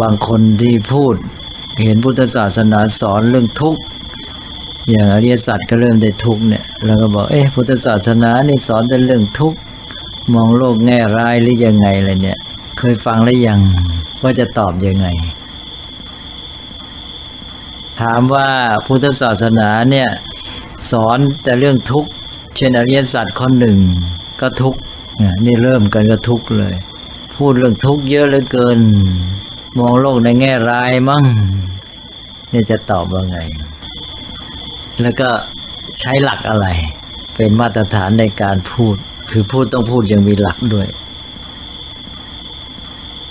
บางคนที่พูดเห็นพุทธศาสนาสอนเรื่องทุกข์อย่างอริยสัจก็เริ่มได้ทุกข์เนี่ยแล้วก็บอกเอ๊ะพุทธศาสนานี่สอนแต่เรื่องทุกข์มองโลกแง่ร้ายหรือยังไงอะไรเนี่ย เคยฟังแล้วยังว่าจะตอบยังไง ถามว่าพุทธศาสนาเนี่ยสอนแต่เรื่องทุกข์เช่นอริยสัจข้อหนึ่งก็ทุกข์เนี่ยนี่เริ่มกันก็ทุกข์เลย พูดเรื่องทุกข์เยอะเหลือเกิน มองโลกในแง่ร้ายมั่งเนี่ยจะตอบว่าไง แล้วก็ใช้หลักอะไร เป็นมาตรฐานในการพูด คือพูดต้องพูดอยังมีหลักด้วย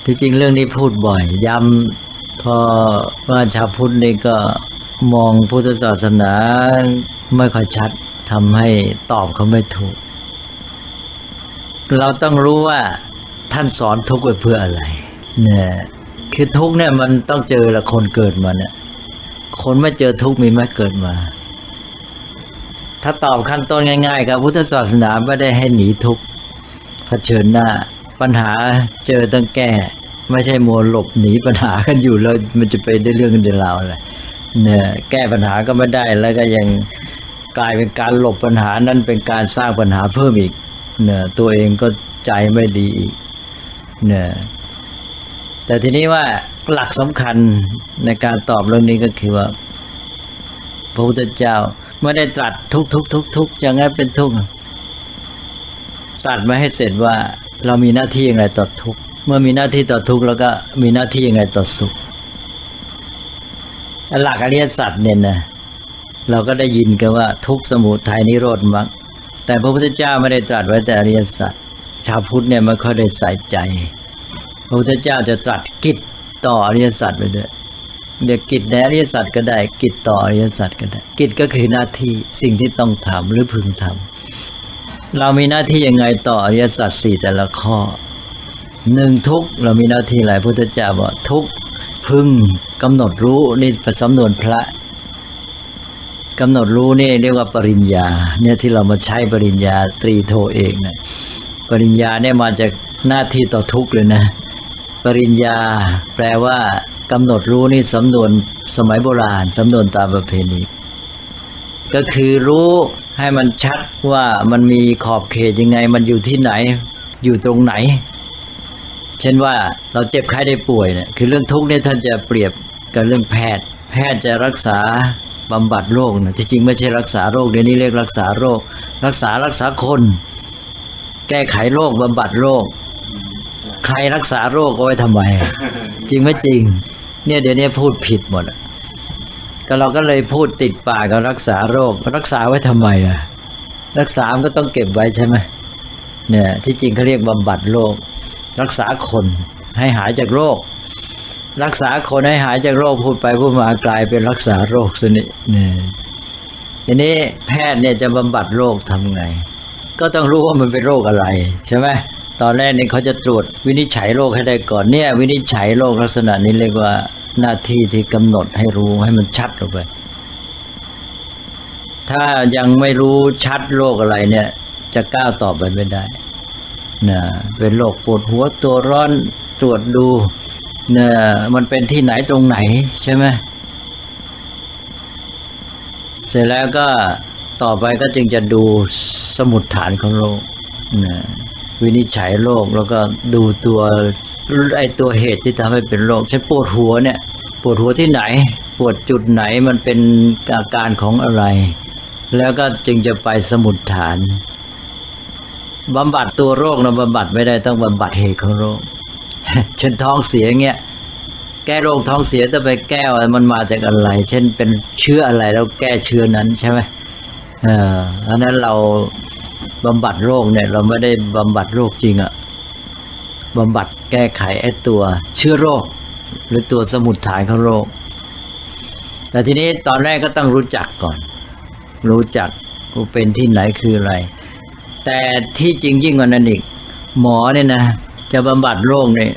ที่จริงเรื่องนี้พูดบ่อย ย้ำพอว่าชาวพุทธนี่ก็มองพุทธศาสนาไม่ค่อยชัดทำให้ตอบเขาไม่ถูก เราต้องรู้ว่าท่านสอนทุกข์ไว้เพื่ออะไร เนี่ย คือทุกเนี่ยมันต้องเจอละคนเกิดมาเนี่ย คนไม่เจอทุกมีไหมเกิดมา ถ้าตอบขั้นต้นง่ายๆครับพุทธศาสนาไม่ได้ให้หนีทุกเผชิญหน้า ปัญหาเจอต้องแก้ ไม่ใช่มัวหลบหนีปัญหากันอยู่แล้วมันจะไปได้เรื่องกันเดียวราวอะไรเนี่ยแก้ปัญหาก็ไม่ได้แล้วก็ยังกลายเป็นการหลบปัญหานั้นเป็นการสร้างปัญหาเพิ่มอีกเนี่ยตัวเองก็ใจไม่ดีอีกเนี่ย แต่ทีนี้ว่าหลักสำคัญในการตอบเรื่องนี้ก็คือว่าพระพุทธเจ้าไม่ได้ตรัสทุกทุกทุกทุกอย่างนั้นเป็นทุกตรัสมาให้เสร็จว่าเรามีหน้าที่อย่างไรต่อทุกเมื่อมีหน้าที่ต่อทุกแล้วก็มีหน้าที่อย่างไรต่อสุข หลักอริยสัจเนี่ยนะเราก็ได้ยินกันว่าทุกสมุทัยนิโรธมรรคแต่พระพุทธเจ้าไม่ได้ตรัสไว้แต่อริยสัจชาวพุทธเนี่ยไม่ค่อยได้ใส่ใจ พระพุทธเจ้าจะตรัสกิจต่ออริยสัจไปด้วยเรียกกิจในอริยสัจก็ได้ กิจต่ออริยสัจก็ได้ กิจก็คือหน้าที่สิ่งที่ต้องทำหรือพึงทำเรามีหน้าที่ยังไงต่ออริยสัจสี่แต่ละข้อหนึ่งทุกเรามีหน้าที่หลายพุทธเจ้าบอกทุกพึงกำหนดรู้นี่ป็นสำนวนพระกำหนดรู้นี่เรียกว่าปริญญาเนี่ยที่เรามาใช้ปริญญาตรีโทเองนะปริญญาเนี่ยมาจากหน้าที่ต่อทุกเลยนะ ริญญา แปลว่ากำหนดรู้นี่สำนวนสมัยโบราณสำนวนตามประเพณี ก็คือรู้ให้มันชัดว่ามันมีขอบเขตยังไง มันอยู่ที่ไหน อยู่ตรงไหน เช่นว่าเราเจ็บไข้ได้ป่วยเนี่ยคือเรื่องทุกข์เนี่ยท่านจะเปรียบกับเรื่องแพทย์ แพทย์จะรักษาบำบัดโรคนะที่จริงไม่ใช่รักษาโรคเดี๋ยวนี้เรียกรักษาโรค รักษารักษาคน แก้ไขโรคบำบัดโรค ใครรักษาโรคเอาไว้ทำไม จริงไม่จริง เนี่ยเดี๋ยวนี้พูดผิดหมดก็เราก็เลยพูดติดปากกับรักษาโรค รักษาไว้ทำไมอะรักษามันก็ต้องเก็บไว้ใช่ไหมเนี่ยที่จริงเขาเรียกบำบัดโรค รักษาคนให้หายจากโรค รักษาคนให้หายจากโรคพูดไปพูดมากลายเป็นรักษาโรคซะนี่เนี่ยทีนี้แพทย์เนี่ยจะบำบัดโรคทำไง ก็ต้องรู้ว่ามันเป็นโรคอะไรใช่ไหม ตอนแรกนี่เขาจะตรวจวินิจฉัยโรคให้ได้ก่อนเนี่ยวินิจฉัยโรคลักษณะนี้เรียกว่าหน้าที่ที่กำหนดให้รู้ให้มันชัดลงไป ถ้ายังไม่รู้ชัดโรคอะไรเนี่ย จะก้าวต่อไปไม่ได้นะเป็นโรคปวดหัวตัวร้อนตรวจดูเนี่ยมันเป็นที่ไหนตรงไหนใช่ไหมเสร็จแล้วก็ต่อไปก็จึงจะดูสมุดฐานของโรคนะ วินิจฉัยโรคแล้วก็ดูตัวไอตัวเหตุที่ทำให้เป็นโรคเช่นปวดหัวเนี่ยปวดหัวที่ไหน ปวดจุดไหนมันเป็นอาการของอะไร แล้วก็จึงจะไปสมุดฐานบำบัดตัวโรคนะบำบัดไม่ได้ต้องบำบัดเหตุของโรค เช่นท้องเสียเงี้ยแก้โรคท้องเสียต้องไปแก้ว่ามันมาจากอะไร เช่นเป็นเชื้ออะไรแล้วแก้เชื้อนั้นใช่ไหมเอออันนั้นเรา บำบัดโรคเนี่ยเราไม่ได้บำบัดโรคจริงอะบำบัดแก้ไขไอ้ตัวเชื้อโรค หรือตัวสมุดฐานของโรค แต่ทีนี้ตอนแรกก็ต้องรู้จักก่อน รู้จักว่าเป็นที่ไหนคืออะไร แต่ที่จริงยิ่งกว่านั้นอีก หมอเนี่ยนะจะบำบัดโรคเนี่ย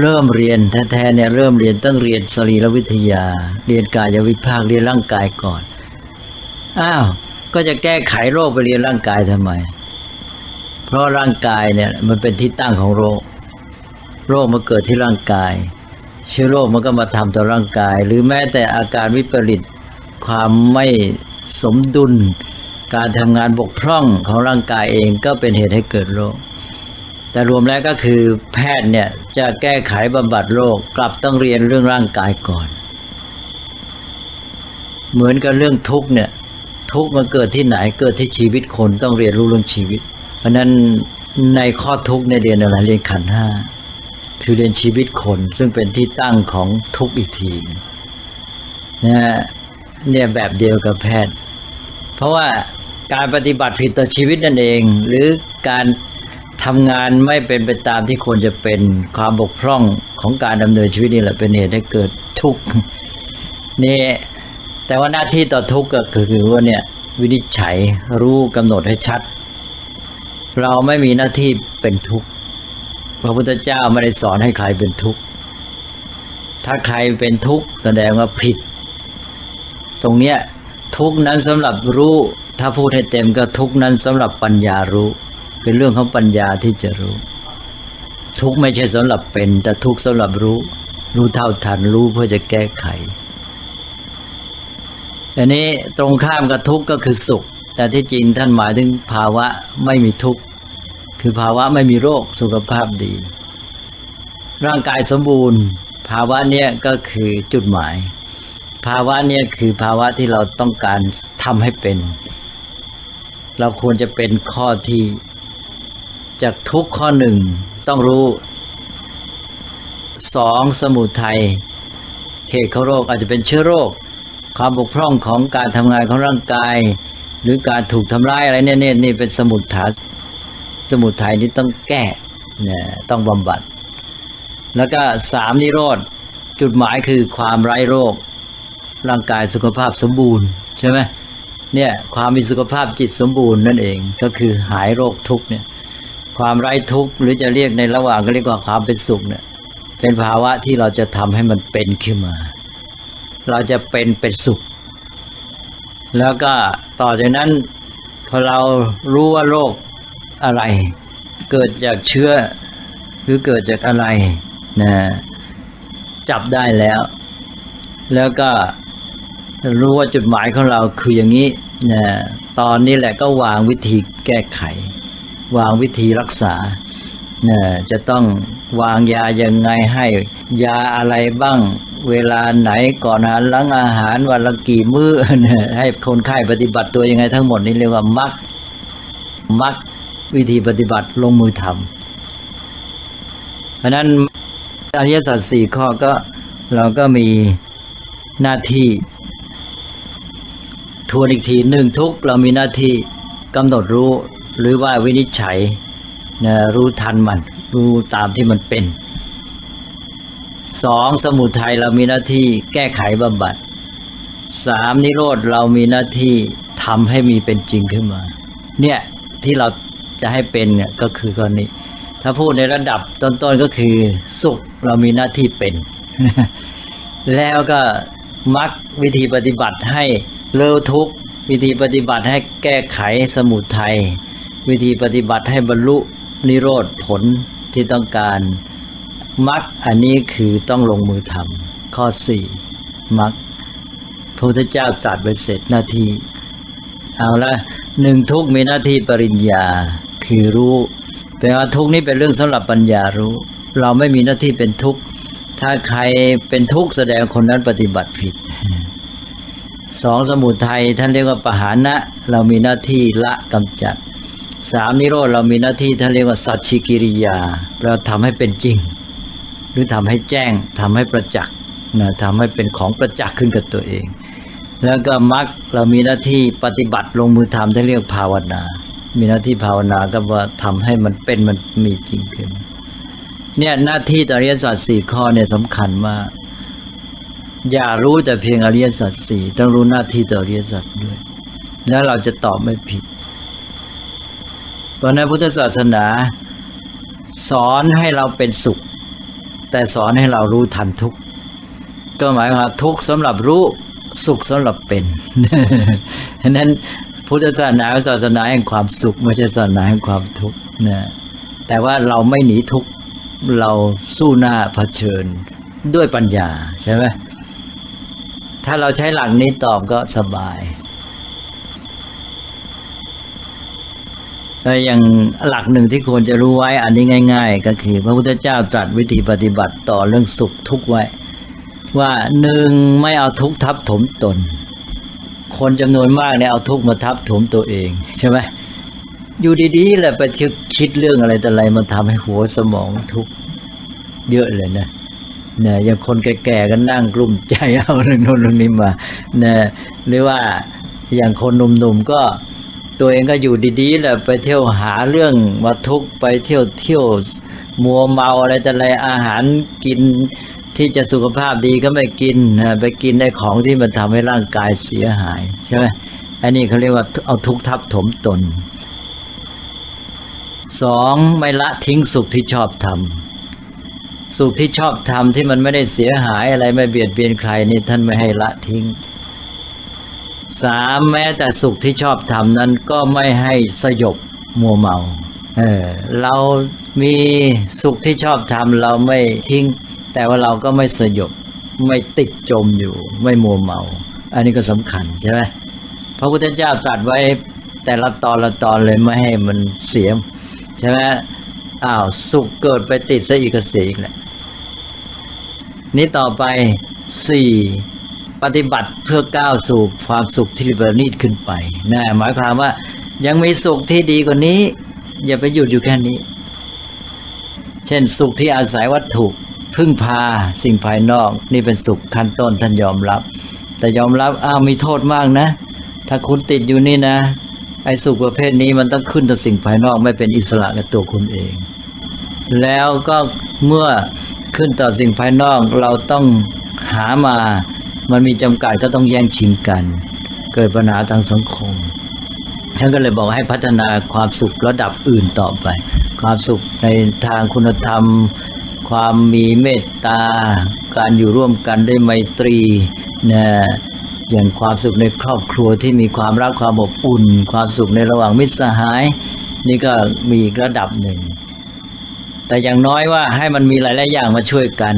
เริ่มเรียนแท้ๆเนี่ยเริ่มเรียนต้องเรียนสรีรวิทยา เรียนกายวิภาคเรียนร่างกายก่อน อ้าว ก็จะแก้ไขโรคไปเรียนร่างกายทำไม เพราะร่างกายเนี่ย มันเป็นที่ตั้งของโรค โรคมาเกิดที่ร่างกาย เชื้อโรคมันก็มาทำต่อร่างกาย หรือแม้แต่อาการวิปริตความไม่สมดุล การทำงานบกพร่องของร่างกายเองก็เป็นเหตุให้เกิดโรค แต่รวมแล้วก็คือแพทย์เนี่ยจะแก้ไขบำบัดโรคกลับต้องเรียนเรื่องร่างกายก่อน เหมือนกับเรื่องทุกข์เนี่ย ทุกข์มันเกิดที่ไหนเกิดที่ชีวิตคนต้องเรียนรู้เรื่องชีวิต เพราะฉะนั้นในข้อทุกข์ในเรียนอะไรเรียนขันห้าคือเรียนชีวิตคน ซึ่งเป็นที่ตั้งของทุกข์อีกทีนะฮะเนี่ยแบบเดียวกับแพทย์ เพราะว่าการปฏิบัติผิดต่อชีวิตนั่นเอง หรือการทำงานไม่เป็นไปตามที่ควรจะเป็นความบกพร่องของการดำเนินชีวิตนี่แหละเป็นเหตุให้เกิดทุกข์นี่ แต่ว่าหน้าที่ต่อทุกข์ก็คือว่าเนี่ยวินิจฉัยรู้กำหนดให้ชัด เราไม่มีหน้าที่เป็นทุกข์พระพุทธเจ้าไม่ได้สอนให้ใครเป็นทุกข์ถ้าใครเป็นทุกข์แสดงว่าผิด ตรงเนี้ยทุกข์นั้นสำหรับรู้ ถ้าพูดให้เต็มก็ทุกข์นั้นสำหรับปัญญารู้ เป็นเรื่องของปัญญาที่จะรู้ ทุกข์ไม่ใช่สำหรับเป็น แต่ทุกข์สำหรับรู้ รู้เท่าทันรู้เพื่อจะแก้ไข อันนี้ตรงข้ามกับทุกข์ก็คือสุข แต่ที่จริงท่านหมายถึงภาวะไม่มีทุกข์ คือภาวะไม่มีโรคสุขภาพดี ร่างกายสมบูรณ์ ภาวะเนี้ยก็คือจุดหมาย ภาวะเนี้ยคือภาวะที่เราต้องการทำให้เป็น เราควรจะเป็นข้อที่จากทุกข้อหนึ่งต้องรู้สองสมุทัยเหตุของโรคอาจจะเป็นเชื้อโรค ความบกพร่องของการทำงานของร่างกาย หรือการถูกทำร้ายอะไรเนี่ยเนี่ยนี่เป็นสมุทฐานสมุดไทยนี่ต้องแก้เนี่ยต้องบำบัด แล้วก็สามนิโรธจุดหมายคือความไร้โรค ร่างกายสุขภาพสมบูรณ์ใช่ไหมเนี่ยความมีสุขภาพจิตสมบูรณ์นั่นเองก็คือหายโรคทุกเนี่ยความไร้ทุกข์หรือจะเรียกในระหว่างก็เรียกว่าความเป็นสุขเนี่ยเป็นภาวะที่เราจะทำให้มันเป็นขึ้นมา เราจะเป็นเป็นสุข แล้วก็ต่อจากนั้นพอเรารู้ว่าโรคอะไร เกิดจากเชื้อหรือเกิดจากอะไรนะจับได้แล้ว แล้วก็รู้ว่าจุดหมายของเราคืออย่างนี้นะตอนนี้แหละก็วางวิธีแก้ไข วางวิธีรักษา นะจะต้องวางยายังไงให้ ยาอะไรบ้าง เวลาไหนก่อนอาหารหลังอาหารวันละกี่มื้อนะให้คนไข้ปฏิบัติตัวยังไงทั้งหมดนี้เรียกว่ามักมักวิธีปฏิบัติลงมือทำเพราะนั้นอริยสัจสี่ข้อก็เราก็มีหน้าที่ทวนอีกทีหนึ่งทุกเรามีหน้าที่กำหนดรู้หรือว่าวินิจฉัย นะรู้ทันมัน รู้ตามที่มันเป็นสองสมุทัยเรามีหน้าที่แก้ไขบำบัดสามนิโรธเรามีหน้าที่ทำให้มีเป็นจริงขึ้นมา เนี่ยที่เราจะให้เป็นเนี่ยก็คือข้อนี้ ถ้าพูดในระดับต้นๆก็คือ สุขเรามีหน้าที่เป็น แล้วก็มักวิธีปฏิบัติให้เลิกทุกวิธีปฏิบัติให้แก้ไขสมุทัยวิธีปฏิบัติให้บรรลุ นิโรธผลที่ต้องการมักอันนี้คือต้องลงมือทำข้อสี่มักพระพุทธเจ้าตรัสไว้เสร็จหน้าที่ เอาละหนึ่งทุกมีหน้าที่ปริญญาคือรู้แปลว่าทุกนี้เป็นเรื่องสำหรับปัญญารู้ เราไม่มีหน้าที่เป็นทุกถ้าใครเป็นทุกแสดงคนนั้นปฏิบัติผิดสองสมุทัยท่านเรียกว่าปหานะ เรามีหน้าที่ละกำจัด สามนิโรธเรามีหน้าที่ท่านเรียกว่าสัจฉิกิริยา เราทำให้เป็นจริง หรือทำให้แจ้งทำให้ประจักษ์นะทำให้เป็นของประจักษ์ขึ้นกับตัวเอง แล้วก็มรรคเรามีหน้าที่ปฏิบัติลงมือทำท่านเรียกภาวนา มีหน้าที่ภาวนาก็ว่าทำให้มันเป็นมันมีจริงขึ้นเนี่ยหน้าที่อริยสัจสี่ข้อเนี่ยสำคัญมากอย่ารู้แต่เพียงอริยสัจสี่ต้องรู้หน้าที่ต่ออริยสัจด้วย แล้วเราจะตอบไม่ผิด เพราะในพุทธศาสนา สอนให้เราเป็นสุข แต่สอนให้เรารู้ทันทุกข์ก็หมายว่าทุกข์สำหรับรู้สุขสำหรับเป็นฉะนั้นพุทธศาสนาศาสนาแห่งความสุขไม่ใช่ศาสนาแห่งความทุกข์นะแต่ว่าเราไม่หนีทุกข์เราสู้หน้าเผชิญด้วยปัญญาใช่ไหมถ้าเราใช้หลักนี้ตอบก็สบาย แล้วอย่างหลักหนึ่งที่ควรจะรู้ไว้อันนี้ง่าย ๆ ก็คือ พระพุทธเจ้าตรัสวิธีปฏิบัติต่อเรื่องสุขทุกข์ไว้ ว่าหนึ่งไม่เอาทุกข์ทับถมตน คนจำนวนมากเนี่ยเอาทุกข์มาทับถมตัวเองใช่ไหมอยู่ดีๆแหละไปคิดเรื่องอะไรแต่อะไรมาทำให้หัวสมองทุกข์เยอะเลยนะเนี่ยอย่างคนแก่ๆก็นั่งกลุ่มใจเอาเรื่องโน้นเรื่องนี้มาเนี่ยหรือว่าอย่างคนหนุ่มๆก็ ตัวเองก็อยู่ดีๆแหละไปเที่ยวหาเรื่องมาทุกไปเที่ยวเที่ยวมัวเมาอะไรแต่อะไรอาหารกินที่จะสุขภาพดีก็ไม่กินไปกินไอ้ของที่มันทำให้ร่างกายเสียหายใช่ไหมอันนี้เขาเรียกว่าเอาทุกทับถมตนสองไม่ละทิ้งสุขที่ชอบทำสุขที่ชอบทำที่มันไม่ได้เสียหายอะไรไม่เบียดเบียนใครนี่ท่านไม่ให้ละทิ้ง สามแม้แต่สุขที่ชอบทำนั้นก็ไม่ให้สยบมัวเมาเออเรามีสุขที่ชอบทำเราไม่ทิ้ง แต่ว่าเราก็ไม่สยบไม่ติดจมอยู่ ไม่มัวเมา อันนี้ก็สำคัญใช่ไหมพระพุทธเจ้าตรัสไว้แต่ละตอนละตอนเลยไม่ให้มันเสียใช่ไหมอ้าวสุขเกิดไปติดซะอีกเสียอีกแหละนี้ต่อไปสี่ ปฏิบัติเพื่อก้าวสู่ความสุขที่ประณีตขึ้นไปนะหมายความว่ายังมีสุขที่ดีกว่านี้ อย่าไปหยุดอยู่แค่นี้ เช่นสุขที่อาศัยวัตถุพึ่งพาสิ่งภายนอก นี่เป็นสุขขั้นต้นท่านยอมรับ แต่ยอมรับอ้าวมีโทษมากนะ ถ้าคุณติดอยู่นี่นะไอ้สุขประเภทนี้มันต้องขึ้นต่อสิ่งภายนอกไม่เป็นอิสระกับตัวคุณเอง แล้วก็เมื่อขึ้นต่อสิ่งภายนอกเราต้องหามา มันมีจำกัดก็ต้องแย่งชิงกัน เกิดปัญหาทางสังคมท่านก็เลยบอกให้พัฒนาความสุขระดับอื่นต่อไป ความสุขในทางคุณธรรม ความมีเมตตา การอยู่ร่วมกันได้ไมตรีนะอย่างความสุขในครอบครัวที่มีความรักความอบอุ่น ความสุขในระหว่างมิตรสหาย นี่ก็มีอีกระดับหนึ่ง แต่อย่างน้อยว่าให้มันมีหลาย ๆ อย่างมาช่วยกัน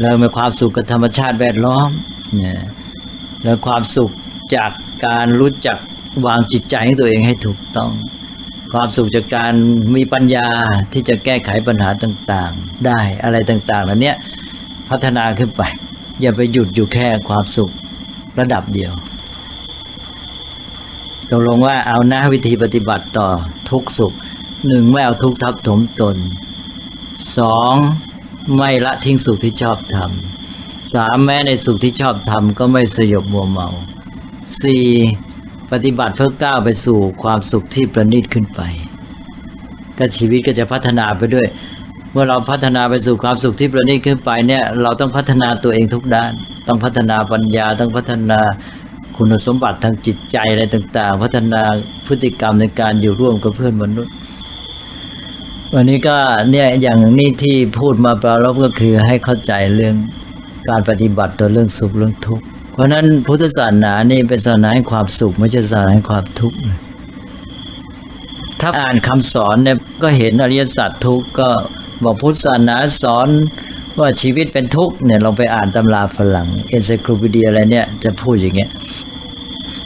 แล้วมีความสุขกับธรรมชาติแวดล้อมเนี่ยแล้วความสุขจากการรู้จักวางจิตใจของตัวเองให้ถูกต้อง ความสุขจากการมีปัญญาที่จะแก้ไขปัญหาต่างๆ ได้อะไรต่างๆเหล่านี้พัฒนาขึ้นไป อย่าไปหยุดอยู่แค่ความสุขระดับเดียวตกลงว่าเอาหน้าวิธีปฏิบัติต่อทุกสุขหนึ่งไม่เอาทุกทับถมตนสอง ไม่ละทิ้งสุขที่ชอบทำสามแม้ในสุขที่ชอบทำก็ไม่สยบมัวเมาสี่ปฏิบัติเพื่อก้าวไปสู่ความสุขที่ประณีตขึ้นไป ก็ชีวิตก็จะพัฒนาไปด้วย เมื่อเราพัฒนาไปสู่ความสุขที่ประณีตขึ้นไปเนี่ย เราต้องพัฒนาตัวเองทุกด้าน ต้องพัฒนาปัญญา ต้องพัฒนาคุณสมบัติทางจิตใจอะไรต่าง ๆ พัฒนาพฤติกรรมในการอยู่ร่วมกับเพื่อนมนุษย์ วันนี้ก็เนี่ยอย่างนี้ที่พูดมาปรารบก็คือให้เข้าใจเรื่องการปฏิบัติต่อเรื่องสุขเรื่องทุกข์เพราะนั้นพุทธศาสนานี่เป็นศาสนาแห่งความสุขไม่ใช่ศาสนาแห่งความทุกข์ถ้าอ่านคำสอนเนี่ยก็เห็นอริยสัจทุกข์ก็บอกพุทธศาสนาสอนว่าชีวิตเป็นทุกข์เนี่ยเราไปอ่านตำราฝรั่งเอนไซคลปีเดียอะไรเนี่ยจะพูดอย่างเงี้ย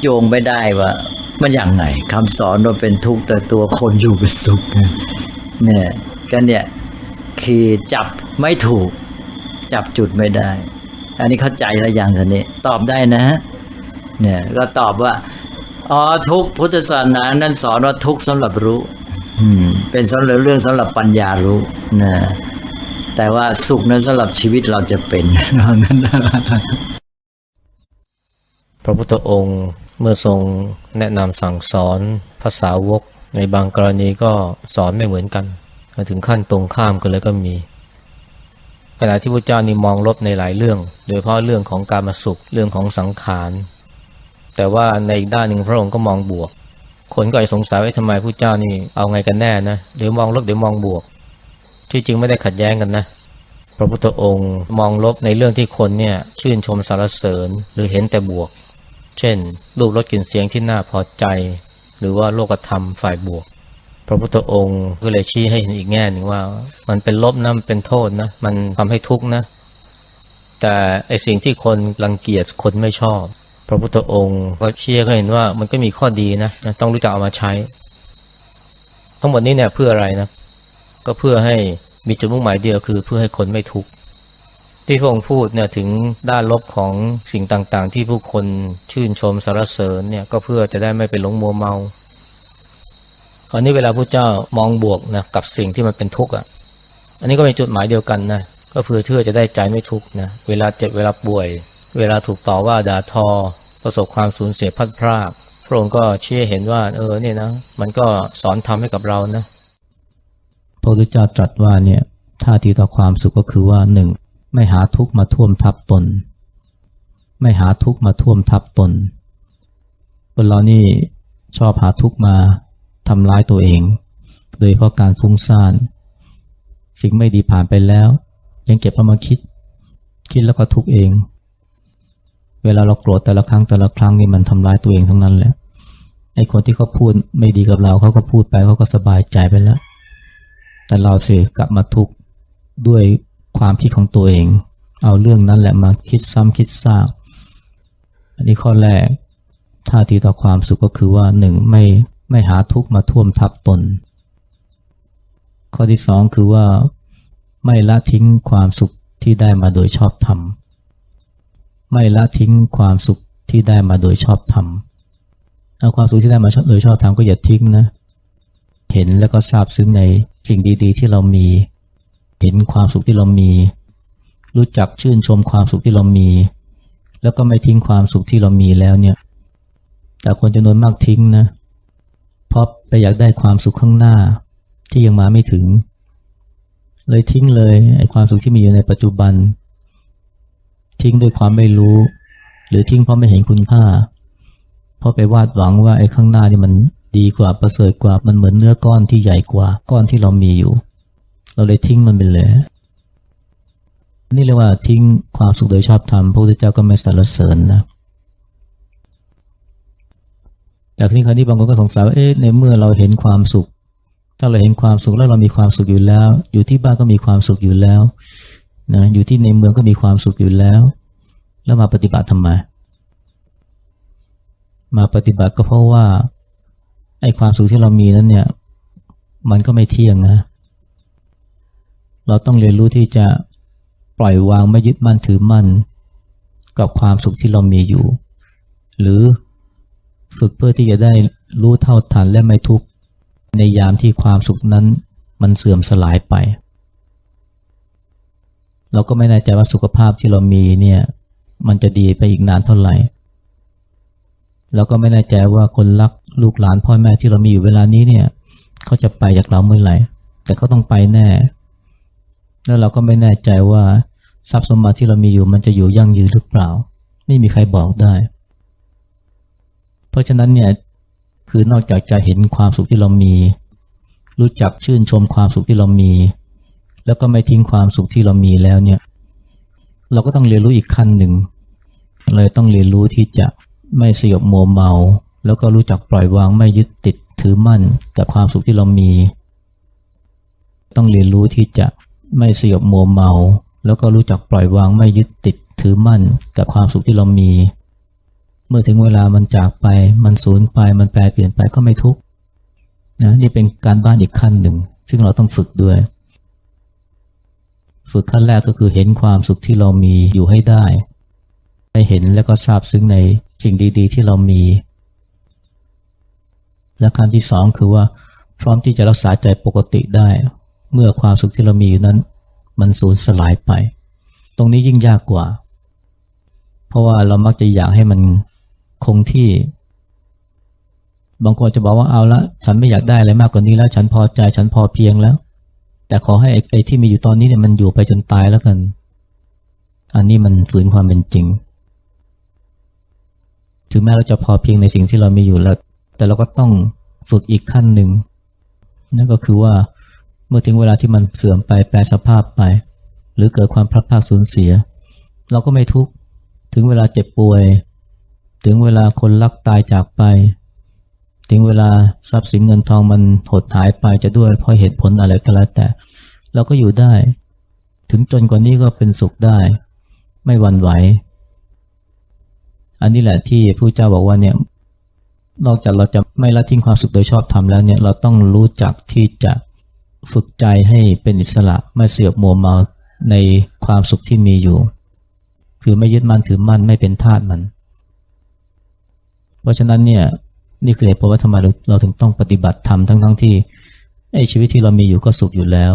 โยงไม่ได้ว่ามันอย่างไงคำสอนว่าเป็นทุกข์แต่ตัวคนอยู่เป็นสุข เนี่ยก็เนี่ยคือจับไม่ถูก จับจุดไม่ได้ อันนี้เข้าใจแล้วอย่างท่านี้ ตอบได้นะฮะเนี่ยก็ตอบว่าอ๋อทุกพุทธศาสนานั้นสอนว่าทุกสำหรับรู้เป็นสำหรับเรื่องสำหรับปัญญารู้นะแต่ว่าสุขนั้นสำหรับชีวิตเราจะเป็นนั้นพระพุทธองค์เมื่อทรงแนะนำสั่งสอนภาษาวก ในบางกรณีก็สอนไม่เหมือนกัน ถึงขั้นตรงข้ามกันเลยก็มีขณะที่พระเจ้านี่มองลบในหลายเรื่อง โดยเฉพาะเรื่องของการมาสุขเรื่องของสังขาร แต่ว่าในอีกด้านหนึ่งพระองค์ก็มองบวก คนก็สงสัยว่าทำไมพระเจ้านี่เอาไงกันแน่นะเดี๋ยวมองลบเดี๋ยวมองบวก ที่จริงไม่ได้ขัดแย้งกันนะ พระพุทธองค์มองลบในเรื่องที่คนเนี่ยชื่นชมสรรเสริญหรือเห็นแต่บวก เช่นรูปรสกลิ่นเสียงที่น่าพอใจ หรือว่าโลกธรรมฝ่ายบวก พระพุทธองค์ก็เลยชี้ให้เห็นอีกแง่หนึ่งว่า มันเป็นลบนะมันเป็นโทษนะ มันทำให้ทุกข์นะ แต่ไอสิ่งที่คนรังเกียจคนไม่ชอบ พระพุทธองค์ก็เชี่ยก็เห็นว่ามันก็มีข้อดีนะต้องรู้จักเอามาใช้ ทั้งหมดนี้เนี่ยเพื่ออะไรนะ ก็เพื่อให้มีจุดมุ่งหมายเดียวคือเพื่อให้คนไม่ทุกข์ ที่พระองค์พูดเนี่ยถึงด้านลบของสิ่งต่างๆ ที่ผู้คนชื่นชมสรรเสริญเนี่ยก็เพื่อจะได้ไม่ไปหลงมัวเมาคราวนี้เวลาพระเจ้ามองบวกนะกับสิ่งที่มันเป็นทุกข์อะ อันนี้ก็เป็นจุดหมายเดียวกันนะก็เพื่อเชื่อจะได้ใจไม่ทุกข์นะเวลาเจ็บเวลาป่วย เวลาถูกต่อว่าด่าทอ ประสบความสูญเสียพัดพรากพระองค์ก็เชื่อเห็นว่า เออเนี่ยนะมันก็สอนทำให้กับเรานะพระพุทธเจ้าตรัสว่าเนี่ยท่าทีต่อความสุขก็คือว่าหนึ่ง ไม่หาทุกข์มาท่วมทับตน ไม่หาทุกข์มาท่วมทับตน คนเรานี่ชอบหาทุกข์มาทำร้ายตัวเอง โดยเพราะการฟุ้งซ่าน สิ่งไม่ดีผ่านไปแล้ว ยังเก็บเอามาคิด คิดแล้วก็ทุกข์เอง เวลาเราโกรธแต่ละครั้งแต่ละครั้งนี่มันทำร้ายตัวเองทั้งนั้นแหละไอ้คนที่เขาพูดไม่ดีกับเราเขาก็พูดไปเขาก็สบายใจไปแล้ว แต่เราเสิกลับมาทุกข์ด้วย ความคิดของตัวเอง เอาเรื่องนั้นแหละมาคิดซ้ำคิดซากอันนี้ข้อแรกท่าทีต่อความสุขก็คือว่าหนึ่งไม่ไม่หาทุกข์มาท่วมทับตน ข้อที่สองคือว่าไม่ละทิ้งความสุขที่ได้มาโดยชอบธรรมไม่ละทิ้งความสุขที่ได้มาโดยชอบธรรมเอาความสุขที่ได้มาโดยชอบธรรมก็อย่าทิ้งนะ เห็นแล้วก็ซาบซึ้งในสิ่งดี ๆ ที่เรามี เห็นความสุขที่เรามี รู้จักชื่นชมความสุขที่เรามี แล้วก็ไม่ทิ้งความสุขที่เรามีแล้วเนี่ย แต่คนจำนวนมากทิ้งนะเพราะไปอยากได้ความสุขข้างหน้าที่ยังมาไม่ถึง เลยทิ้งเลยไอ้ความสุขที่มีอยู่ในปัจจุบัน ทิ้งด้วยความไม่รู้ หรือทิ้งเพราะไม่เห็นคุณค่า เพราะไปวาดหวังว่าไอ้ข้างหน้านี่มันดีกว่าประเสริฐกว่ามันเหมือนเนื้อก้อนที่ใหญ่กว่าก้อนที่เรามีอยู่ เราเลยทิ้งมันไปเลย นี่เรียกว่าทิ้งความสุขโดยชอบธรรมพระพุทธเจ้าก็ไม่สรรเสริญนะจากนี้คราวนี้บางคนก็สงสัยว่าเอ๊ะในเมื่อเราเห็นความสุข ถ้าเราเห็นความสุขแล้วเรามีความสุขอยู่แล้ว อยู่ที่บ้านก็มีความสุขอยู่แล้วนะอยู่ที่ในเมืองก็มีความสุขอยู่แล้ว แล้วมาปฏิบัติทำไมมาปฏิบัติก็เพราะว่าไอ้ความสุขที่เรามีนั้นเนี่ย มันก็ไม่เที่ยงนะ เราต้องเรียนรู้ที่จะปล่อยวางไม่ยึดมั่นถือมั่น กับความสุขที่เรามีอยู่ หรือฝึกเพื่อที่จะได้รู้เท่าทันและไม่ทุกข์ในยามที่ความสุขนั้นมันเสื่อมสลายไป เราก็ไม่แน่ใจว่าสุขภาพที่เรามีเนี่ยมันจะดีไปอีกนานเท่าไหร่เราก็ไม่แน่ใจว่าคนรักลูกหลานพ่อแม่ที่เรามีอยู่เวลานี้เนี่ยเขาจะไปจากเราเมื่อไหร่ แต่เขาต้องไปแน่ แล้วเราก็ไม่แน่ใจว่าทรัพย์สมบัติที่เรามีอยู่มันจะอยู่ยั่งยืนหรือเปล่า ไม่มีใครบอกได้ เพราะฉะนั้นเนี่ยคือนอกจากจะเห็นความสุขที่เรามี รู้จักชื่นชมความสุขที่เรามี แล้วก็ไม่ทิ้งความสุขที่เรามีแล้วเนี่ยเราก็ต้องเรียนรู้อีกขั้นหนึ่ง เลยต้องเรียนรู้ที่จะไม่สยบมัวเมา แล้วก็รู้จักปล่อยวางไม่ยึดติดถือมั่นกับความสุขที่เรามี ต้องเรียนรู้ที่จะ ไม่สยบมัวเมา แล้วก็รู้จักปล่อยวางไม่ยึดติดถือมั่นกับความสุขที่เรามี เมื่อถึงเวลามันจากไป มันสูญไปมันแปรเปลี่ยนไปก็ไม่ทุกข์นะนี่เป็นการบ้านอีกขั้นหนึ่ง ซึ่งเราต้องฝึกด้วย ฝึกขั้นแรกก็คือเห็นความสุขที่เรามีอยู่ให้ได้ได้เห็นแล้วก็ทราบซึ้งในสิ่งดี ๆ ที่เรามี และขั้นที่สองคือว่าพร้อมที่จะรักษาใจปกติได้ เมื่อความสุขที่เรามีอยู่นั้น มันสูญสลายไป ตรงนี้ยิ่งยากกว่า เพราะว่าเรามักจะอยากให้มันคงที่ บางคนจะบอกว่าเอาละฉันไม่อยากได้อะไรมากกว่านี้แล้ว ฉันพอใจฉันพอเพียงแล้ว แต่ขอให้ไอ้ที่มีอยู่ตอนนี้เนี่ยมันอยู่ไปจนตายแล้วกัน อันนี้มันฝืนความเป็นจริง ถึงแม้เราจะพอเพียงในสิ่งที่เรามีอยู่แล้ว แต่เราก็ต้องฝึกอีกขั้นหนึ่งนั่นก็คือว่า เมื่อถึงเวลาที่มันเสื่อมไปแปลสภาพไป หรือเกิดความพลัดพรากสูญเสีย เราก็ไม่ทุกข์ถึงเวลาเจ็บป่วย ถึงเวลาคนรักตายจากไป ถึงเวลาทรัพย์สินเงินทองมันหดหายไปจะด้วยเพราะเหตุผลอะไรก็แล้วแต่ เราก็อยู่ได้ ถึงจนกว่านี้ก็เป็นสุขได้ ไม่หวั่นไหว อันนี้แหละที่พระเจ้าบอกว่าเนี่ยนอกจากเราจะไม่ละทิ้งความสุขโดยชอบธรรมแล้วเนี่ยเราต้องรู้จักที่จะ ฝึกใจให้เป็นอิสระไม่เสียบมัวเมาในความสุขที่มีอยู่ คือไม่ยึดมั่นถือมั่นไม่เป็นทาสมัน เพราะฉะนั้นเนี่ยนี่คือเหตุผลว่าทำไมเราเราถึงต้องปฏิบัติธรรมทั้งทั้งๆที่ไอ้ชีวิตที่เรามีอยู่ก็สุขอยู่แล้ว